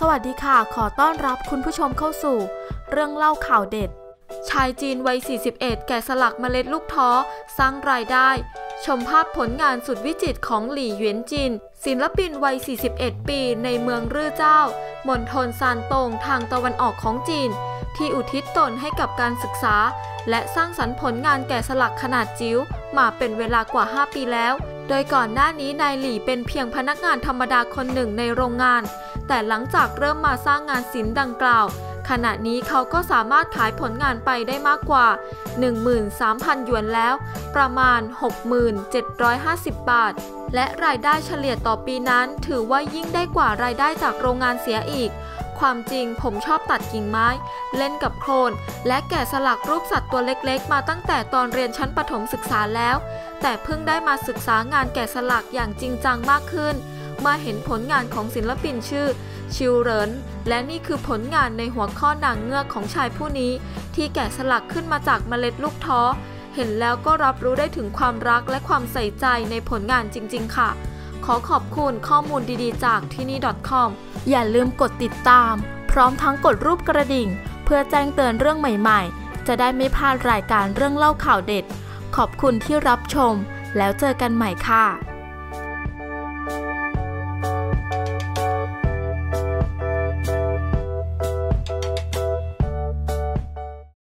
สวัสดีค่ะ ขอต้อนรับคุณผู้ชมเข้าสู่ เรื่องเล่าข่าวเด็ด ชายจีนวัย 41 แกะสลักเมล็ดลูกท้อ สร้างรายได้ ชมภาพผลงานสุดวิจิตรของหลี่เหวียนจิน ศิลปินวัย 41 ปีในเมืองรื่อเจ้ามณฑลซานตงทางตะวันออกของจีน ที่อุทิศตนให้กับการศึกษา และสร้างสรรค์ผลงานแกะสลักขนาดจิ๋วมาเป็นเวลากว่า 5 ปีแล้ว โดยก่อนหน้านี้นายหลี่เป็นเพียงพนักงานธรรมดาคนหนึ่งในโรงงาน แต่หลังจากเริ่มมาสร้างงานศิลป์ดังกล่าว ขณะนี้เขาก็สามารถขายผลงานไปได้มากกว่า 13,000 หยวนแล้ว ประมาณ 6,750 บาท และรายได้เฉลี่ยต่อปีนั้น ถือว่ายิ่งได้กว่ารายได้จากโรงงานเสียอีกความจริงผมชอบตัดกิ่งไม้ เล่นกับโคลน และแกะสลักรูปสัตว์ตัวเล็กๆ มาตั้งแต่ตอนเรียนชั้นประถมศึกษาแล้ว แต่เพิ่งได้มาศึกษางานแกะสลักอย่างจริงจังมากขึ้น มื่อเห็นผลงานของศิลปินชื่อ ชิวเรินและนี่คือผลงานในหัวข้อนางเงือกของชายผู้นี้ ที่แกะสลักขึ้นมาจากเมล็ดลูกท้อ เห็นแล้วก็รับรู้ได้ถึงความรักและความใส่ใจในผลงานจริง ๆ ค่ะ ขอขอบคุณข้อมูลดีๆ จากที่นี่ .com อย่าลืมกดติดตาม พร้อมทั้งกดรูปกระดิ่ง เพื่อแจ้งเตือนเรื่องใหม่ๆ จะได้ไม่พลาดรายการเรื่องเล่าข่าวเด็ด ขอบคุณที่รับชม แล้วเจอกันใหม่ค่ะ